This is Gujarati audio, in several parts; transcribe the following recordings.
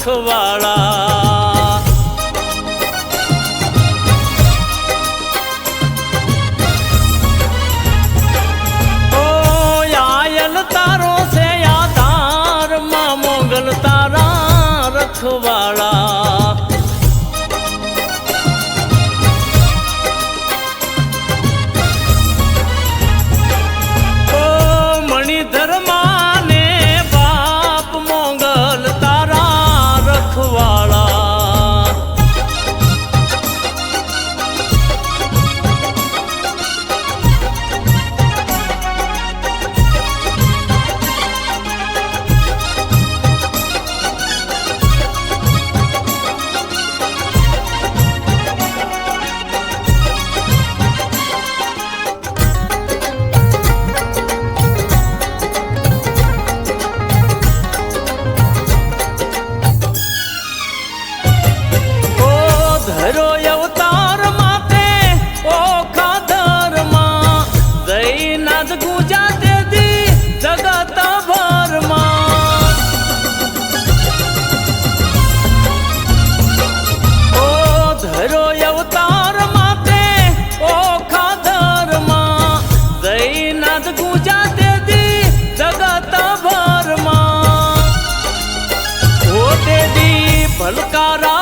રખવાળા ઓ આયન તારો છે આ તારમાં મોગલ તારા રખવાળા તે દી ભલકારા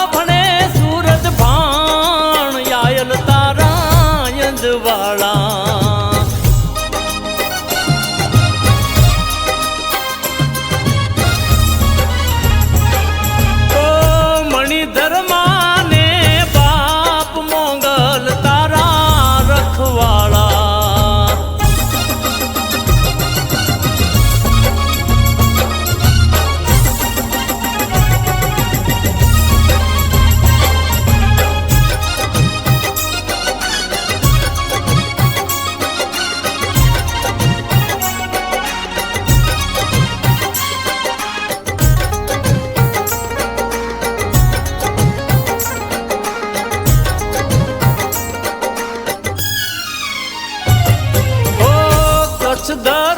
da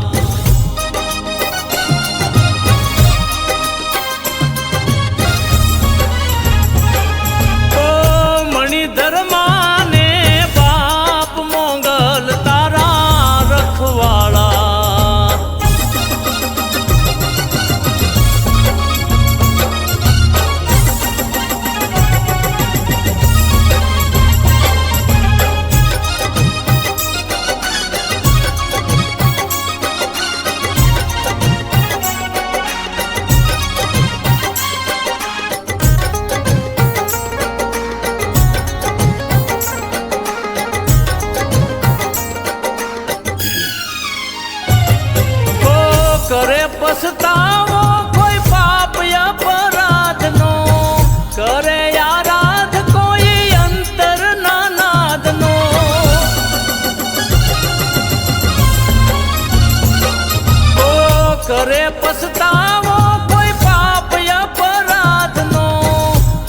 કરે પસ્તાવો, કોઈ પાપ અપરાધનો.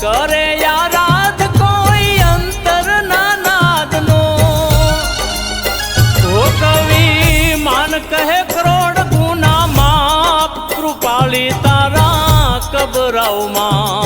કરે યારાધ કોઈ અંતર ના નાદનો ઓ કવિ, માન કહે કરોડ ગુના માપ કૃપાળી તારા કબરાવમાં